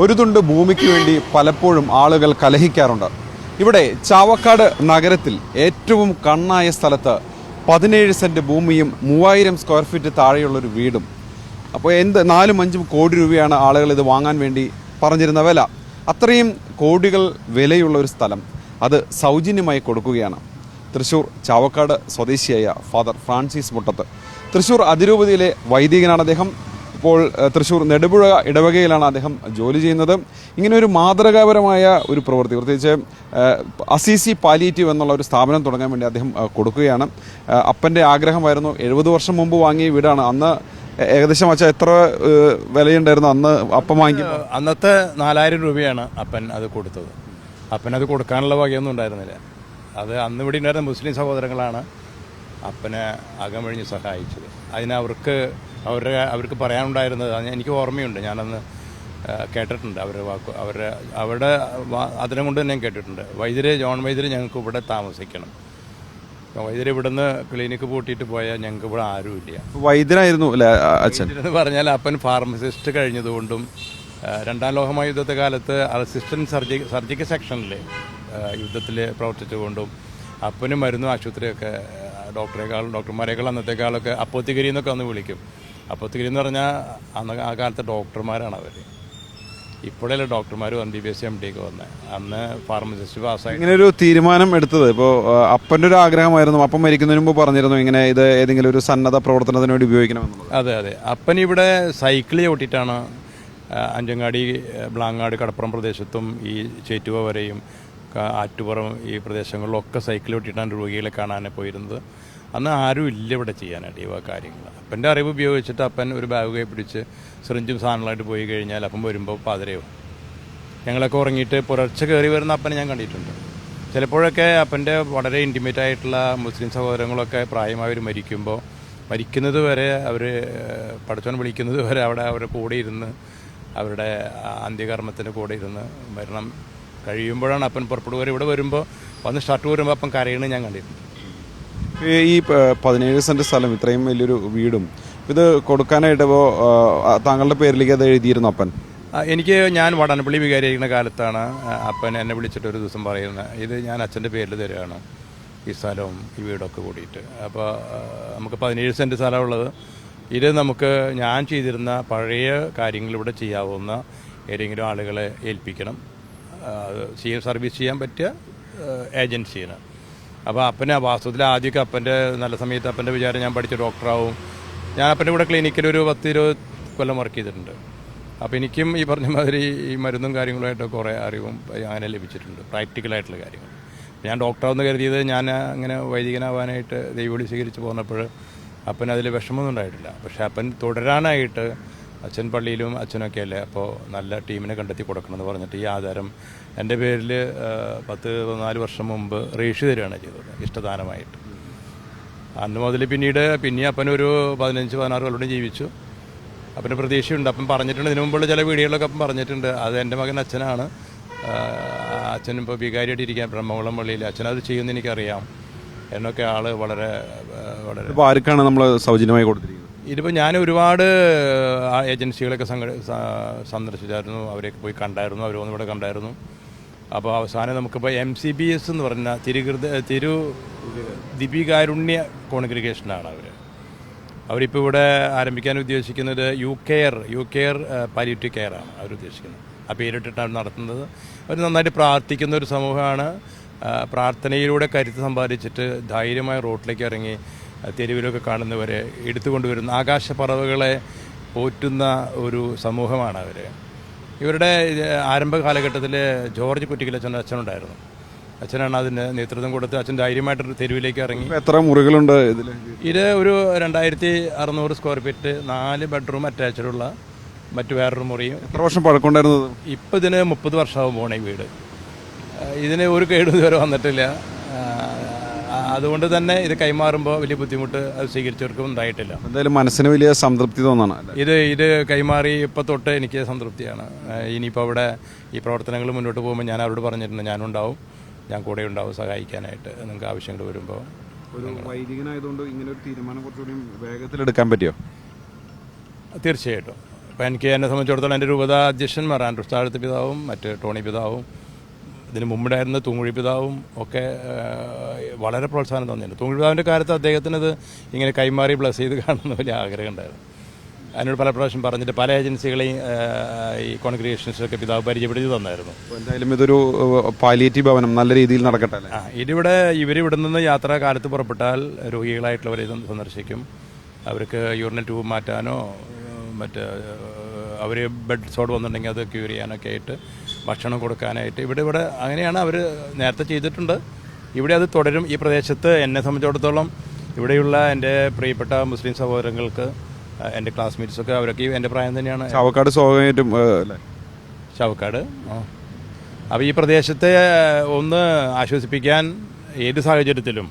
ഒരു തുണ്ട് ഭൂമിക്ക് വേണ്ടി പലപ്പോഴും ആളുകൾ കലഹിക്കാറുണ്ട്. ഇവിടെ ചാവക്കാട് നഗരത്തിൽ ഏറ്റവും കണ്ണായ സ്ഥലത്ത് പതിനേഴ് സെന്റ് ഭൂമിയും മൂവായിരം സ്ക്വയർ ഫീറ്റ് താഴെയുള്ളൊരു വീടും. അപ്പോൾ എന്ത് നാലും അഞ്ചും കോടി രൂപയാണ് ആളുകൾ ഇത് വാങ്ങാൻ വേണ്ടി പറഞ്ഞിരുന്ന വില. അത്രയും കോടികൾ വിലയുള്ള ഒരു സ്ഥലം. അത് സൗജന്യമായി കൊടുക്കുകയാണ്. തൃശ്ശൂർ ചാവക്കാട് സ്വദേശിയായ ഫാദർ ഫ്രാൻസിസ് മുട്ടത്ത്. തൃശ്ശൂർ അതിരൂപതയിലെ വൈദികനാണ് അദ്ദേഹം. ഇപ്പോൾ തൃശ്ശൂർ നെടുപുഴ ഇടവകയിലാണ് അദ്ദേഹം ജോലി ചെയ്യുന്നത്. ഇങ്ങനെ ഒരു മാതൃകാപരമായ ഒരു പ്രവൃത്തി പ്രത്യേകിച്ച് അസീസി പാലിയേറ്റീവ് എന്നുള്ള ഒരു സ്ഥാപനം തുടങ്ങാൻ വേണ്ടി അദ്ദേഹം കൊടുക്കുകയാണ്. അപ്പന്റെ ആഗ്രഹമായിരുന്നു എഴുപത് വർഷം മുമ്പ് വാങ്ങിയ വീടാണ്. അന്ന് ഏകദേശം വച്ചാൽ എത്ര വിലയുണ്ടായിരുന്നു അന്ന് അപ്പം വാങ്ങി അന്നത്തെ നാലായിരം രൂപയാണ് അപ്പൻ അത് കൊടുത്തത്. അപ്പൻ അത് കൊടുക്കാനുള്ള വകയൊന്നും ഉണ്ടായിരുന്നില്ല. അത് അന്ന് ഇവിടെ ഉണ്ടായിരുന്ന മുസ്ലിം സഹോദരങ്ങളാണ് അപ്പനെ അകമഴിഞ്ഞ് സഹായിച്ചത്. അതിന് അവർക്ക് അവരുടെ അവർക്ക് പറയാനുണ്ടായിരുന്നത്. എനിക്ക് ഓർമ്മയുണ്ട്. ഞാനന്ന് കേട്ടിട്ടുണ്ട് അവരുടെ വാക്ക് അവരുടെ അവരുടെ അതിനെ കൊണ്ട് തന്നെ കേട്ടിട്ടുണ്ട്. വൈദ്യര് ജോൺ വൈദ്യര് ഞങ്ങൾക്ക് ഇവിടെ താമസിക്കണം. അപ്പോൾ വൈദ്യര് ഇവിടുന്ന് ക്ലിനിക്ക് പൂട്ടിയിട്ട് പോയാൽ ഞങ്ങൾക്ക് ഇവിടെ ആരുമില്ല വൈദ്യനായിരുന്നു അല്ലേ അച്ഛൻ? എന്ന് പറഞ്ഞാൽ അപ്പൻ ഫാർമസിസ്റ്റ് കഴിഞ്ഞതുകൊണ്ടും രണ്ടാം രണ്ടാം ലോകമഹായുദ്ധത്തെ കാലത്ത് അസിസ്റ്റന്റ് സർജി സർജിക്കൽ സെക്ഷനിൽ യുദ്ധത്തിൽ പ്രവർത്തിച്ചുകൊണ്ടും അപ്പനും മരുന്നും ആശുപത്രിയൊക്കെ ഡോക്ടറേക്കാളും ഡോക്ടർമാരേക്കാളും അന്നത്തെക്കാളൊക്കെ അപ്പോത്തിഗിരി എന്നൊക്കെ അന്ന് വിളിക്കും. അപ്പോത്തിഗിരി എന്ന് പറഞ്ഞാൽ അന്ന് ആ കാലത്തെ ഡോക്ടർമാരാണ് അവർ ഇപ്പോഴല്ലേ ഡോക്ടർമാർ M B B S M D ഒക്കെ വന്നത് അന്ന് ഫാർമസിസ്റ്റ് പാസ്സായി. ഇങ്ങനെ ഒരു തീരുമാനം എടുത്തത്. ഇപ്പോൾ അപ്പന്റെ ഒരു ആഗ്രഹമായിരുന്നു. അപ്പം മരിക്കുന്നതിന് മുമ്പ് പറഞ്ഞിരുന്നു ഇങ്ങനെ ഇത് ഏതെങ്കിലും ഒരു സന്നദ്ധ പ്രവർത്തനത്തിന് വേണ്ടി ഉപയോഗിക്കണമെന്നുള്ളത് അതെ അതെ. അപ്പൻ ഇവിടെ സൈക്കിൾ ചവിട്ടിയിട്ടാണ് അഞ്ചങ്ങാടി ബ്ലാങ്ങാട് കടപ്പുറം പ്രദേശത്തും ഈ ചേറ്റുവ വരെയും ആറ്റുപുറം ഈ പ്രദേശങ്ങളിലൊക്കെ സൈക്കിൾ ചവിട്ടിയിട്ടാണ് രോഗികളെ കാണാൻ പോയിരുന്നത്. അന്ന് ആരും ഇല്ല ഇവിടെ ചെയ്യാനായിട്ട് വക കാര്യങ്ങൾ. അപ്പന്റെ അറിവ് ഉപയോഗിച്ചിട്ട് അപ്പൻ ഒരു ബാഗ് കൈ പിടിച്ച് സിറിഞ്ചും സാധനങ്ങളായിട്ട് പോയി കഴിഞ്ഞാൽ അപ്പം വരുമ്പോൾ പാതിരയോ. ഞങ്ങളൊക്കെ ഉറങ്ങിയിട്ട് പുലർച്ചെ കയറി വരുന്ന അപ്പനെ ഞാൻ കണ്ടിട്ടുണ്ട്. ചിലപ്പോഴൊക്കെ അപ്പന്റെ വളരെ ഇന്റിമേറ്റ് ആയിട്ടുള്ള മുസ്ലിം സഹോദരങ്ങളൊക്കെ പ്രായമായവർ മരിക്കുമ്പോൾ മരിക്കുന്നത് വരെ അവർ പഠിച്ചോൻ വിളിക്കുന്നത് വരെ അവിടെ അവരുടെ കൂടെ ഇരുന്ന് അവരുടെ അന്ത്യകർമ്മത്തിന്റെ കൂടെ ഇരുന്ന് മരണം കഴിയുമ്പോഴാണ് അപ്പൻ പുറപ്പെടുക ഇവിടെ വരുമ്പോൾ വന്ന് ഷർട്ട് വരുമ്പോൾ അപ്പം കരയണത് ഞാൻ കണ്ടിട്ടുണ്ട്. ഈ പതിനേഴ് സെന്റ് സ്ഥലം ഇത്രയും വലിയൊരു വീടും ഇത് കൊടുക്കാനായിട്ട് ഇപ്പോൾ താങ്കളുടെ പേരിലേക്ക് അത് എഴുതിയിരുന്നു അപ്പൻ? എനിക്ക് ഞാൻ വടനപ്പള്ളി വികാരിക്കുന്ന കാലത്താണ് അപ്പൻ എന്നെ വിളിച്ചിട്ട് ഒരു ദിവസം പറയുന്നത് ഇത് ഞാൻ അച്ഛന്റെ പേരിൽ തരികയാണ് ഈ സ്ഥലവും ഈ വീടൊക്കെ കൂടിയിട്ട്. അപ്പോൾ നമുക്ക് പതിനേഴ് സെന്റ് സ്ഥലമുള്ളത് ഇത് നമുക്ക് ഞാൻ ചെയ്തിരുന്ന പഴയ കാര്യങ്ങളിവിടെ ചെയ്യാവുന്ന ഏതെങ്കിലും ആളുകളെ ഏൽപ്പിക്കണം സി സർവീസ് ചെയ്യാൻ പറ്റിയ ഏജൻസിയാണ് അപ്പോൾ അപ്പനെ വാസ്തുവിൽ ആദ്യമൊക്കെ അപ്പന്റെ നല്ല സമയത്ത് അപ്പന്റെ വിചാരം ഞാൻ പഠിച്ച ഡോക്ടറാവും. ഞാൻ അപ്പന്റെ കൂടെ ക്ലിനിക്കിൽ ഒരു പത്ത് ഇരുപത് കൊല്ലം വർക്ക് ചെയ്തിട്ടുണ്ട്. അപ്പോൾ എനിക്കും ഈ പറഞ്ഞ മാതിരി ഈ മരുന്നും കാര്യങ്ങളുമായിട്ട് കുറേ അറിവും അങ്ങനെ ലഭിച്ചിട്ടുണ്ട് പ്രാക്ടിക്കലായിട്ടുള്ള കാര്യങ്ങൾ. ഞാൻ ഡോക്ടറാവെന്ന് കരുതിയത് ഞാൻ അങ്ങനെ വൈദികനാവാനായിട്ട് ദൈവവിളി സ്വീകരിച്ച് പോന്നപ്പോൾ അപ്പൻ അതിൽ വിഷമമൊന്നും ഉണ്ടായിട്ടില്ല. പക്ഷേ അപ്പൻ തുടരാനായിട്ട് അച്ഛൻ പള്ളിയിലും അച്ഛനൊക്കെ അല്ലേ? അപ്പോൾ നല്ല ടീമിനെ കണ്ടെത്തി കൊടുക്കണമെന്ന് പറഞ്ഞിട്ട് ഈ ആധാരം എന്റെ പേരിൽ പത്ത് പതിനാല് വർഷം മുമ്പ് റേഷ് തരികയാണ് ചെയ്തത് ഇഷ്ടദാനമായിട്ട്. അന്ന് മുതൽ പിന്നീട് പിന്നെ അപ്പനൊരു പതിനഞ്ച് പതിനാറ് കൊല്ലം ജീവിച്ചു. അപ്പന്റെ പ്രതീക്ഷയുണ്ട് അപ്പം പറഞ്ഞിട്ടുണ്ട്. ഇതിനു മുമ്പുള്ള ചില വീഡിയോകളൊക്കെ അപ്പം പറഞ്ഞിട്ടുണ്ട്. അത് എന്റെ മകൻ അച്ഛനാണ്. അച്ഛൻ ഇപ്പോൾ വികാരിയായിട്ട് ഇരിക്കാൻ ബ്രഹ്മകുളം പള്ളിയിൽ അച്ഛൻ അത് ചെയ്യുമെന്ന് എനിക്കറിയാം. എന്നൊക്കെ ആൾ വളരെ വളരെ ആർക്കാണ് നമ്മൾ സൗജന്യമായി കൊടുത്തിരിക്കുന്നത്? ഇതിപ്പോൾ ഞാൻ ഒരുപാട് ഏജൻസികളൊക്കെ സംഘ സന്ദർശിച്ചായിരുന്നു. അവരെയൊക്കെ പോയി കണ്ടായിരുന്നു. അവർ ഇവിടെ കണ്ടായിരുന്നു. അപ്പോൾ അവസാനം നമുക്കിപ്പോൾ എം സി ബി എസ് എന്ന് പറഞ്ഞ തിരുകൃത തിരു ദിപികാരുണ്യ കോൺഗ്രിഗേഷനാണ് അവർ അവരിപ്പോൾ ഇവിടെ ആരംഭിക്കാൻ ഉദ്ദേശിക്കുന്നത് U care U care palliative care ആണ് അവർ ഉദ്ദേശിക്കുന്നത്. ആ പേരിട്ടിട്ടാണ് നടത്തുന്നത്. അവർ നന്നായിട്ട് പ്രാർത്ഥിക്കുന്ന ഒരു സമൂഹമാണ്. പ്രാർത്ഥനയിലൂടെ കരുത്ത് സമ്പാദിച്ചിട്ട് ധൈര്യമായ റോട്ടിലേക്ക് ഇറങ്ങി തെരുവിലൊക്കെ കാണുന്നവരെ എടുത്തുകൊണ്ടുവരുന്ന ആകാശപ്പറവുകളെ പോറ്റുന്ന ഒരു സമൂഹമാണ് അവർ ഇവരുടെ ആരംഭ കാലഘട്ടത്തിൽ ജോർജ് കുറ്റിക്കലച്ഛൻ അച്ഛനുണ്ടായിരുന്നു. അച്ഛനാണ് അതിന് നേതൃത്വം കൊടുത്ത് അച്ഛൻ ധൈര്യമായിട്ട് തെരുവിലേക്ക് ഇറങ്ങി. എത്ര മുറികളുണ്ട് ഇതിൽ ഇത് ഒരു രണ്ടായിരത്തി അറുന്നൂറ് സ്ക്വയർ ഫീറ്റ് നാല് ബെഡ്റൂം അറ്റാച്ച്ഡുള്ള മറ്റു വേറൊരു മുറിയും. എത്ര വർഷം പഴക്കമുണ്ടായിരുന്നത്? ഇപ്പം ഇതിന് മുപ്പത് വർഷമാകും പോണേ വീട്. ഇതിന് ഒരു കേടും ഇതുവരെ വന്നിട്ടില്ല. അതുകൊണ്ട് തന്നെ ഇത് കൈമാറുമ്പോൾ വലിയ ബുദ്ധിമുട്ട് അത് സ്വീകരിച്ചവർക്കും ഉണ്ടായിട്ടില്ല. എന്തായാലും മനസ്സിന് വലിയ സംതൃപ്തി തോന്നാണ് ഇത് ഇത് കൈമാറി ഇപ്പം തൊട്ട് എനിക്ക് സംതൃപ്തിയാണ്. ഇനിയിപ്പോൾ അവിടെ ഈ പ്രവർത്തനങ്ങൾ മുന്നോട്ട് പോകുമ്പോൾ ഞാൻ അവരോട് പറഞ്ഞിട്ടുണ്ട് ഞാനുണ്ടാവും. ഞാൻ കൂടെ ഉണ്ടാവും സഹായിക്കാനായിട്ട്. നിങ്ങൾക്ക് ആവശ്യങ്ങൾ വരുമ്പോൾ ഒരു വൈദികനായതുകൊണ്ട് ഇങ്ങനെ ഒരു തീരുമാനം കുറച്ചുകൂടി വേഗത്തിൽ എടുക്കാൻ പറ്റിയോ? തീർച്ചയായിട്ടും. അപ്പോൾ എനിക്ക് എന്നെ സംബന്ധിച്ചിടത്തോളം എന്റെ രൂപത അധ്യക്ഷന്മാർ ആൻഡ്രൂ താഴത്ത് പിതാവും മറ്റ് ടോണി പിതാവും ഇതിന് മുമ്പുണ്ടായിരുന്ന തൂങ്ങുഴി പിതാവും ഒക്കെ വളരെ പ്രോത്സാഹനം തന്നിട്ടുണ്ട് തൂങ്ങുഴി പിതാവിന്റെ കാലത്ത് അദ്ദേഹത്തിന് ഇത് ഇങ്ങനെ കൈമാറി ബ്ലസ് ചെയ്ത് കാണുന്ന വലിയ ആഗ്രഹം ഉണ്ടായിരുന്നു. അതിനോട് പല പ്രാവശ്യം പറഞ്ഞിട്ട് പല ഏജൻസികളെയും ഈ കോൺഗ്രിഗേഷൻസൊക്കെ പിതാവ് പരിചയപ്പെടുത്തി തന്നായിരുന്നു. എന്തായാലും ഇതൊരു പാലിയേറ്റീവ് ഭവനം നല്ല രീതിയിൽ നടക്കട്ടെ ആ ഇതിവിടെ ഇവരിവിടെ നിന്ന് യാത്രാ കാലത്ത് പുറപ്പെട്ടാൽ രോഗികളായിട്ടുള്ളവരെ സന്ദർശിക്കും. അവർക്ക് യൂറിനൽ ട്യൂബ് മാറ്റാനോ മറ്റ് അവർ ബെഡ് സോഡ് വന്നിട്ടുണ്ടെങ്കിൽ അത് ക്യൂർ ചെയ്യാനൊക്കെ ആയിട്ട് ഭക്ഷണം കൊടുക്കാനായിട്ട്. ഇവിടെ ഇവിടെ അങ്ങനെയാണ് അവർ നേരത്തെ ചെയ്തിട്ടുണ്ട്. ഇവിടെ അത് തുടരും. ഈ പ്രദേശത്ത് എന്നെ സംബന്ധിച്ചിടത്തോളം ഇവിടെയുള്ള എന്റെ പ്രിയപ്പെട്ട മുസ്ലിം സഹോദരങ്ങൾക്ക് എന്റെ ക്ലാസ്മേറ്റ്സൊക്കെ അവരൊക്കെ ഈ എന്റെ പ്രായം തന്നെയാണ്. ചാവക്കാട് സ്വാഭാവികമായിട്ടും ചാവക്കാട് ആ. അപ്പോൾ ഈ പ്രദേശത്തെ ഒന്ന് ആശ്വസിപ്പിക്കാൻ ഏത് സാഹചര്യത്തിലും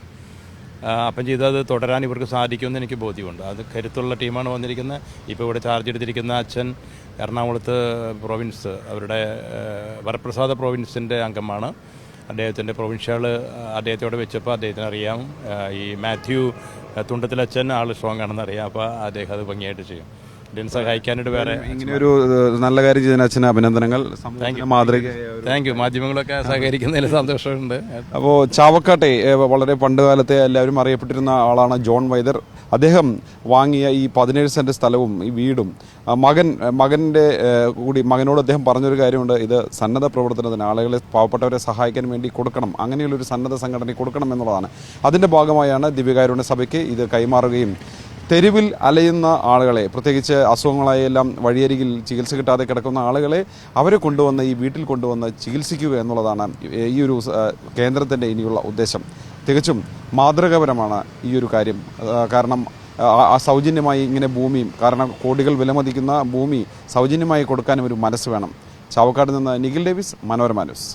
അപ്പം ചെയ്തത് തുടരാൻ ഇവർക്ക് സാധിക്കുമെന്ന് എനിക്ക് ബോധ്യമുണ്ട്. അത് കരുത്തുള്ള ടീമാണ് വന്നിരിക്കുന്നത്. ഇപ്പോൾ ഇവിടെ ചാർജ് എടുത്തിരിക്കുന്ന അച്ഛൻ എറണാകുളത്ത് പ്രൊവിൻസ് അവരുടെ വരപ്രസാദ പ്രൊവിൻസിന്റെ അംഗമാണ്. അദ്ദേഹത്തിന്റെ പ്രൊവിൻഷ്യൽ അദ്ദേഹത്തോടെ വെച്ചപ്പോൾ അദ്ദേഹത്തിന് അറിയാം ഈ മാത്യു തുണ്ടത്തിലച്ഛൻ ആൾ സ്ട്രോങ് ആണെന്ന് അറിയാം. അപ്പോൾ അദ്ദേഹം അത് ഭംഗിയായിട്ട് ചെയ്യും. ഇതിന് സഹായിക്കാനായിട്ട് വേറെ ഇങ്ങനെ ഒരു നല്ല കാര്യം ചെയ്തതിന് അച്ഛന് അഭിനന്ദനങ്ങൾ. മാതൃക താങ്ക് യു മാധ്യമങ്ങളൊക്കെ സഹകരിക്കുന്നതിൽ സന്തോഷമുണ്ട്. അപ്പോൾ ചാവക്കാട്ടെ വളരെ പണ്ട് കാലത്തെ എല്ലാവരും അറിയപ്പെട്ടിരുന്ന ആളാണ് ജോൺ വൈദർ. അദ്ദേഹം വാങ്ങിയ ഈ പതിനേഴ് സെന്റ് സ്ഥലവും ഈ വീടും മകൻ മകന്റെ കൂടി മകനോട് അദ്ദേഹം പറഞ്ഞൊരു കാര്യമുണ്ട്. ഇത് സന്നദ്ധ പ്രവർത്തനത്തിന് ആളുകളെ പാവപ്പെട്ടവരെ സഹായിക്കാൻ വേണ്ടി കൊടുക്കണം. അങ്ങനെയുള്ളൊരു സന്നദ്ധ സംഘടനയ്ക്ക് കൊടുക്കണം എന്നുള്ളതാണ്. അതിന്റെ ഭാഗമായാണ് ദിവ്യകാരുണ്യ സഭയ്ക്ക് ഇത് കൈമാറുകയും തെരുവിൽ അലയുന്ന ആളുകളെ പ്രത്യേകിച്ച് അസുഖങ്ങളായെല്ലാം വഴിയരികിൽ ചികിത്സ കിട്ടാതെ കിടക്കുന്ന ആളുകളെ അവരെ കൊണ്ടുവന്ന് ഈ വീട്ടിൽ കൊണ്ടുവന്ന് ചികിത്സിക്കുക എന്നുള്ളതാണ് ഈ ഒരു കേന്ദ്രത്തിന്റെ ഇനിയുള്ള ഉദ്ദേശം. തികച്ചും മാതൃകാപരമാണ് ഈ ഒരു കാര്യം. കാരണം സൗജന്യമായി ഇങ്ങനെ ഭൂമിയും കാരണം കോടികൾ വിലമതിക്കുന്ന ഭൂമി സൗജന്യമായി കൊടുക്കാനും ഒരു മനസ്സ് വേണം. ചാവക്കാട് നിന്ന് നിഖിൽ ഡേവിസ് മനോരമ ന്യൂസ്.